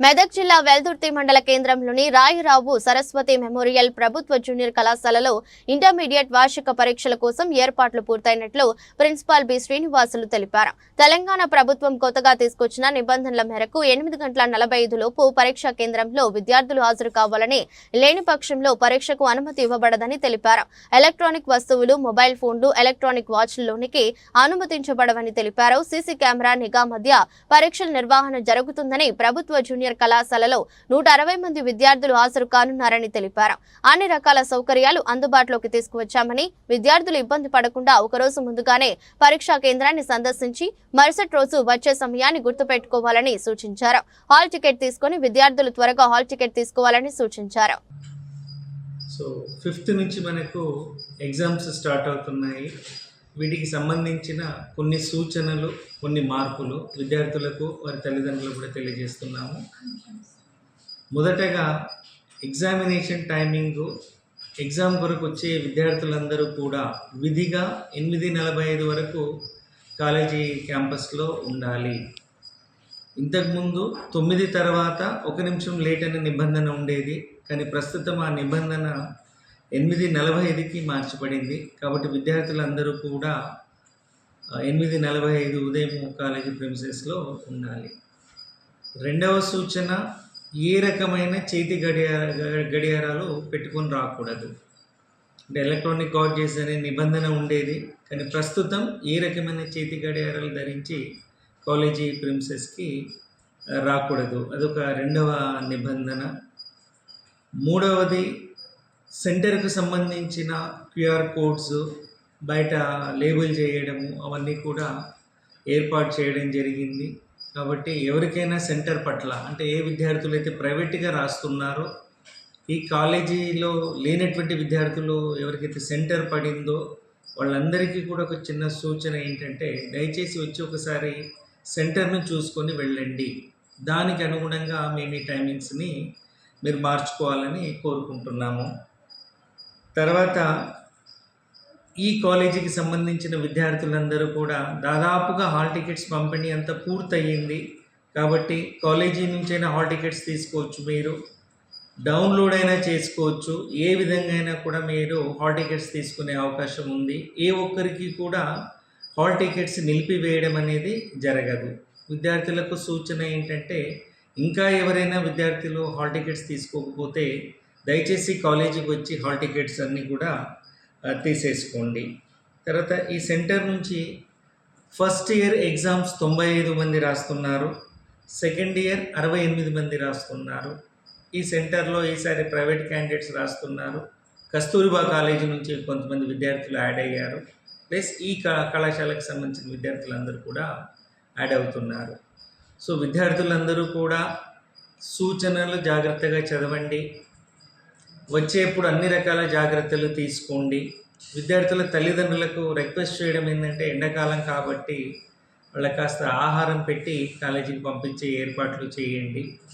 మెదక్ జిల్లా వెల్దుర్తి మండల కేంద్రంలోని రాయిరావు సరస్వతి మెమోరియల్ ప్రభుత్వ జూనియర్ కళాశాలలో ఇంటర్మీడియట్ వార్షిక పరీక్షల కోసం ఏర్పాట్లు పూర్తయినట్లు ప్రిన్సిపాల్ బి శ్రీనివాసులు తెలిపారు. తెలంగాణ ప్రభుత్వం కొత్తగా తీసుకొచ్చిన నిబంధనల మేరకు ఎనిమిది గంటల నలభై ఐదు లోపు పరీక్షా కేంద్రంలో విద్యార్థులు హాజరు కావాలని లేని పక్షంలో పరీక్షకు అనుమతి ఇవ్వబడదని తెలిపారు. ఎలక్ట్రానిక్ వస్తువులు మొబైల్ ఫోన్లు ఎలక్ట్రానిక్ వాచ్లలోనికి అనుమతించబడవని తెలిపారు. సీసీ కెమెరా నిఘా మధ్య పరీక్షల నిర్వహణ జరుగుతుందని ప్రభుత్వ జూనియర్ కళాశాలలో నూట అరవై మంది విద్యార్థులు హాజరు కానున్నారని తెలిపారు. అన్ని రకాల సౌకర్యాలు అందుబాటులోకి తీసుకువచ్చామని విద్యార్థులు ఇబ్బంది పడకుండా ఒకరోజు ముందుగానే పరీక్షా కేంద్రాన్ని సందర్శించి మరుసటి రోజు వచ్చే సమయాన్ని గుర్తుపెట్టుకోవాలని సూచించారు. హాల్ టికెట్ తీసుకుని విద్యార్థులు త్వరగా హాల్ టికెట్ తీసుకోవాలని సూచించారు. సో ఫిఫ్త్ నుంచి మనకు ఎగ్జామ్స్ స్టార్ట్ అవుతున్నాయి. వీటికి సంబంధించిన కొన్ని సూచనలు కొన్ని మార్పులు విద్యార్థులకు వారి తల్లిదండ్రులకు కూడా తెలియజేస్తున్నాము. మొదటగా ఎగ్జామినేషన్ టైమింగు ఎగ్జామ్ కొరకు వచ్చే విద్యార్థులందరూ కూడా విధిగా ఎనిమిది నలభై ఐదు వరకు కాలేజీ క్యాంపస్లో ఉండాలి. ఇంతకుముందు తొమ్మిది తర్వాత ఒక నిమిషం లేట్ అనే నిబంధన ఉండేది కానీ ప్రస్తుతం ఆ నిబంధన ఎనిమిది నలభై ఐదుకి మార్చబడింది. కాబట్టి విద్యార్థులందరూ కూడా ఎనిమిది నలభై ఐదు ఉదయం కాలేజీ ప్రిన్సెస్లో ఉండాలి. రెండవ సూచన ఏ రకమైన చేతి గడియార గడియారాలు పెట్టుకొని రాకూడదు. అంటే ఎలక్ట్రానిక్ వాచెస్ అనే నిబంధన ఉండేది. కానీ ప్రస్తుతం ఏ రకమైన చేతి గడియారాలు ధరించి కాలేజీ ప్రిన్సెస్కి రాకూడదు. అదొక రెండవ నిబంధన. మూడవది సెంటర్కు సంబంధించిన క్యూఆర్ కోడ్స్ బయట లేబుల్ చేయడము అవన్నీ కూడా ఏర్పాటు చేయడం జరిగింది. కాబట్టి ఎవరికైనా సెంటర్ పట్ల అంటే ఏ విద్యార్థులు అయితే ప్రైవేట్గా రాస్తున్నారో ఈ కాలేజీలో లేనటువంటి విద్యార్థులు ఎవరికైతే సెంటర్ పడిందో వాళ్ళందరికీ కూడా ఒక చిన్న సూచన ఏంటంటే దయచేసి వచ్చి ఒకసారి సెంటర్ను చూసుకొని వెళ్ళండి. దానికి అనుగుణంగా మేము ఈ టైమింగ్స్ని మీరు మార్చుకోవాలని కోరుకుంటున్నాము. తర్వాత ఈ కాలేజీకి సంబంధించిన విద్యార్థులందరూ కూడా దాదాపుగా హాల్ టికెట్స్ పంపిణీ అంతా పూర్తయింది. కాబట్టి కాలేజీ నుంచైనా హాల్ టికెట్స్ తీసుకోవచ్చు మీరు. డౌన్లోడ్ అయినా చేసుకోవచ్చు. ఏ విధంగా అయినా కూడా మీరు హాల్ టికెట్స్ తీసుకునే అవకాశం ఉంది. ఏ ఒక్కరికి కూడా హాల్ టికెట్స్ నిలిపివేయడం అనేది జరగదు. విద్యార్థులకు సూచన ఏంటంటే ఇంకా ఎవరైనా విద్యార్థులు హాల్ టికెట్స్ తీసుకోకపోతే దయచేసి కాలేజీకి వచ్చి హాల్ టికెట్స్ అన్నీ కూడా తీసేసుకోండి. తర్వాత ఈ సెంటర్ నుంచి ఫస్ట్ ఇయర్ ఎగ్జామ్స్ తొంభై ఐదు మంది రాస్తున్నారు. సెకండ్ ఇయర్ అరవై ఎనిమిది మంది రాస్తున్నారు. ఈ సెంటర్లో ఈసారి ప్రైవేట్ క్యాండిడేట్స్ రాస్తున్నారు. కస్తూరిబా కాలేజీ నుంచి కొంతమంది విద్యార్థులు యాడ్ అయ్యారు. ప్లస్ ఈ క- కళాశాలకు సంబంధించిన విద్యార్థులందరూ కూడా యాడ్ అవుతున్నారు. సో విద్యార్థులందరూ కూడా సూచనలు జాగ్రత్తగా చదవండి. వచ్చేప్పుడు అన్ని రకాల జాగ్రత్తలు తీసుకోండి. విద్యార్థుల తల్లిదండ్రులకు రిక్వెస్ట్ చేయడం ఏంటంటే ఎండాకాలం కాబట్టి వాళ్ళకి కాస్త ఆహారం పెట్టి కాలేజీకి పంపించే ఏర్పాట్లు చేయండి.